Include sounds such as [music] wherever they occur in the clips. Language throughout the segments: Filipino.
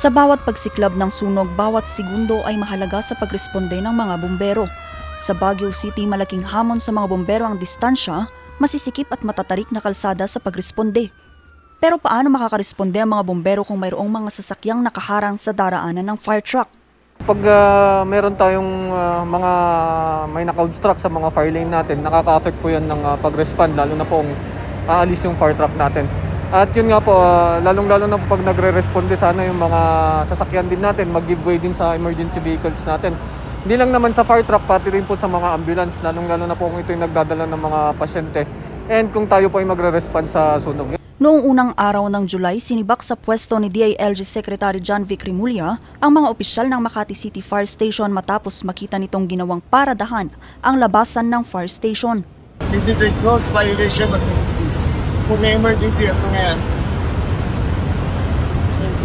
Sa bawat pagsiklab ng sunog, bawat segundo ay mahalaga sa pagresponde ng mga bumbero. Sa Baguio City, malaking hamon sa mga bumbero ang distansya, masisikip at matatarik na kalsada sa pagresponde. Pero paano makakaresponde ang mga bumbero kung mayroong mga sasakyang nakaharang sa daraanan ng fire truck? Pag ah, meron tayong ah, mga may naka-obstruct sa mga fire lane natin, nakaka-affect po yan ng ah, pag-respond, lalo na kung aalis yung fire truck natin. At yun nga po, ah, lalong-lalo na pag nagre-responde sana yung mga sasakyan din natin, mag-give way din sa emergency vehicles natin. Hindi lang naman sa fire truck, pati rin po sa mga ambulance, lalong-lalo na po kung ito yung nagdadala ng mga pasyente. And kung tayo po ay magre-respond sa sunog. Noong unang araw ng July, sinibak sa pwesto ni DILG Secretary John Vic Rimulya ang mga opisyal ng Makati City Fire Station matapos makita nitong ginawang paradahan ang labasan ng fire station. This is a gross violation of the peace. Kung may emergency ako ngayon.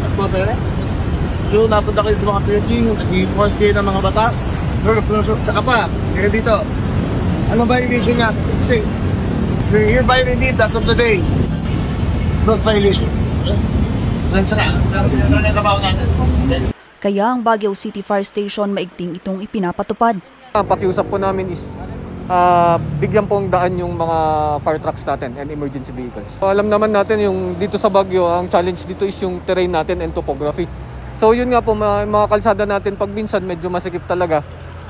At po ba So, napunta kayo sa mga trekking, nag-enforce kayo ng mga batas. [laughs] Saka pa, kaya dito. Ano violation nga? State. You're hereby relieved as of today. Gross violation. Ano na trabaho natin? Kaya ang Baguio City Fire Station maigting itong ipinapatupad. Ang pakiusap po namin is ah, bigyan pong daan yung mga fire trucks natin and emergency vehicles. So, alam naman natin yung dito sa Baguio, ang challenge dito is yung terrain natin and topography. So yun nga po, mga, mga kalsada natin pag minsan medyo masikip talaga.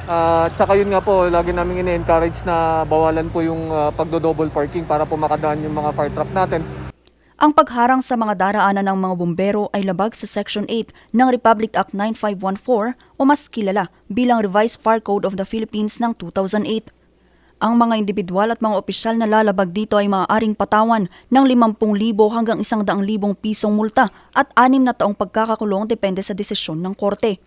Ah, tsaka yun nga po, lagi namin ine-encourage na bawalan po yung ah, pagdo-double parking para po makadaan yung mga fire truck natin. Ang pagharang sa mga daraanan ng mga bumbero ay labag sa Section 8 ng Republic Act 9514 o mas kilala bilang Revised Fire Code of the Philippines ng 2008. Ang mga individual at mga opisyal na lalabag dito ay maaaring patawan ng 50,000 hanggang 100,000 pisong multa at 6 na taong pagkakakulong depende sa desisyon ng korte.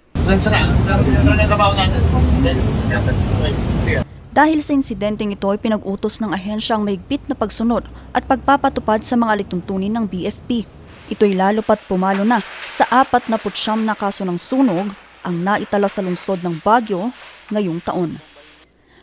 Dahil sa insidenteng ito ay pinag-utos ng ahensya ang mahigpit na pagsunod at pagpapatupad sa mga lituntunin ng BFP. Ito'y lalo pat pumalo na sa apat na putsyam na kaso ng sunog ang naitala sa lungsod ng Baguio ngayong taon.